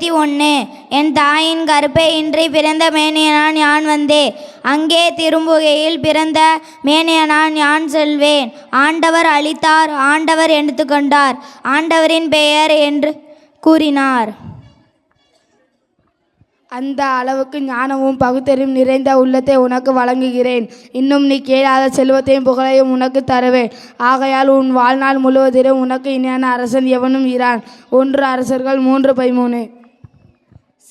இருபத்தி ஒன்று என் தாயின் கருப்பை இன்றி பிறந்த மேனியனான் யான் வந்தே. அங்கே திரும்புகையில் பிறந்த மேனியனான் யான் செல்வேன். ஆண்டவர் அளித்தார் ஆண்டவர் எடுத்துக்கொண்டார் ஆண்டவரின் பெயர் என்று கூறினார். அந்த அளவுக்கு ஞானமும் பகுத்தறிவும் நிறைந்த உள்ளத்தை உனக்கு வழங்குகிறேன். இன்னும் நீ கேளாத செல்வத்தையும் புகழையும் உனக்கு தருவேன். ஆகையால் உன் வாழ்நாள் முழுவதிலும் உனக்கு இணையான அரசன் எவனும் இரான். ஒன்று அரசர்கள் மூன்று பதிமூணு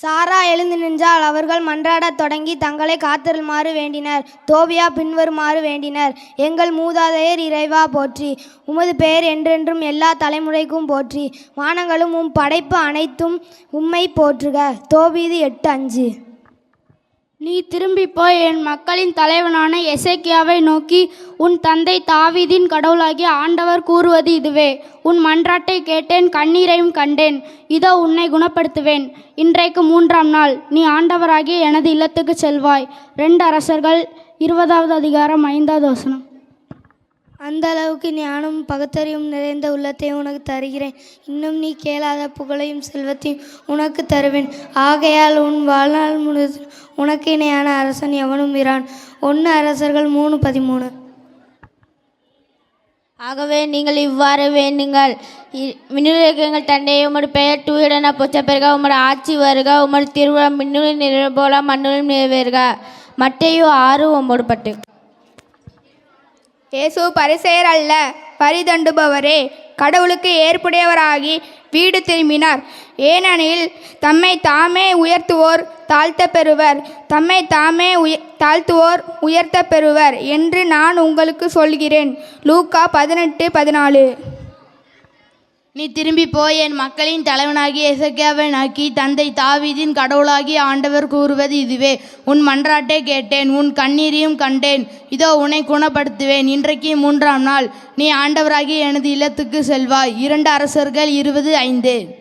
சாரா எழுந்து நின்றால் அவர்கள் மன்றாடத் தொடங்கி தங்களை காத்திருமாறு வேண்டினர். தோபியா பின்வருமாறு வேண்டினர். எங்கள் மூதாதையர் இறைவா போற்றி. உமது பெயர் என்றென்றும் எல்லா தலைமுறைக்கும் போற்றி. வானங்களும் உம் படைப்பு அனைத்தும் உம்மை போற்றுக. தோபீது எட்டு அஞ்சு. நீ திரும்பி போய் என் மக்களின் தலைவனான எசேக்கியாவை நோக்கி உன் தந்தை தாவீதின் கடவுளாகிய ஆண்டவர் கூறுவது இதுவே. உன் மன்றாட்டை கேட்டேன் கண்ணீரையும் கண்டேன். இதோ உன்னை குணப்படுத்துவேன். இன்றைக்கு மூன்றாம் நாள். நீ ஆண்டவராகிய எனது இல்லத்துக்கு செல்வாய். ரெண்டு அரசர்கள் இருபதாவது அதிகாரம் ஐந்தாவது வசனம். அந்த அளவுக்கு ஞானம் பகுத்தறிவும் நிறைந்த உள்ளத்தை உனக்கு தருகிறேன். இன்னும் நீ கேளாத புகழையும் செல்வத்தையும் உனக்கு தருவேன். ஆகையால் உன் வாழ்நாள் முழுவதும் உனக்கு இணையான அரசன் எவனும் இரான். ஒன்று அரசர்கள் மூணு பதிமூணு. ஆகவே நீங்கள் இவ்வாறு வேண்டுங்கள். மின்னுலகங்கள் தண்டையை உமது பெயர் டூயிடன பொச்ச பெருக உமது ஆட்சி வருக உமது திருவிழா மின்னுளி நிறைவு போல மண்ணுளில் நிறைவேறுக மட்டையோ ஆறு ஒம்பது பட்டு இயேசு பரிசெயர் அல்ல பரிதண்டுபவரே. கடவுளுக்கு ஏற்புடையவராகி வீடு திரும்பினார். ஏனெனில் தம்மை தாமே உயர்த்துவோர் தாழ்த்த பெறுவர். தம்மை தாமே உய தாழ்த்துவோர் உயர்த்த பெறுவர் என்று நான் உங்களுக்கு சொல்கிறேன். லூக்கா பதினெட்டு பதினாலு. நீ திரும்பி போய் என் மக்களின் தலைவனாகிய எசக்கியாவை நோக்கி தந்தை தாவீதின் கடவுளாகி ஆண்டவர் கூறுவது இதுவே. உன் மன்றாட்டை கேட்டேன் உன் கண்ணீரையும் கண்டேன். இதோ உன்னை குணப்படுத்துவேன். இன்றைக்கு மூன்றாம் நாள். நீ ஆண்டவராகிய எனது இல்லத்துக்கு செல்வாய். இரண்டு அரசர்கள் இருபது ஐந்து.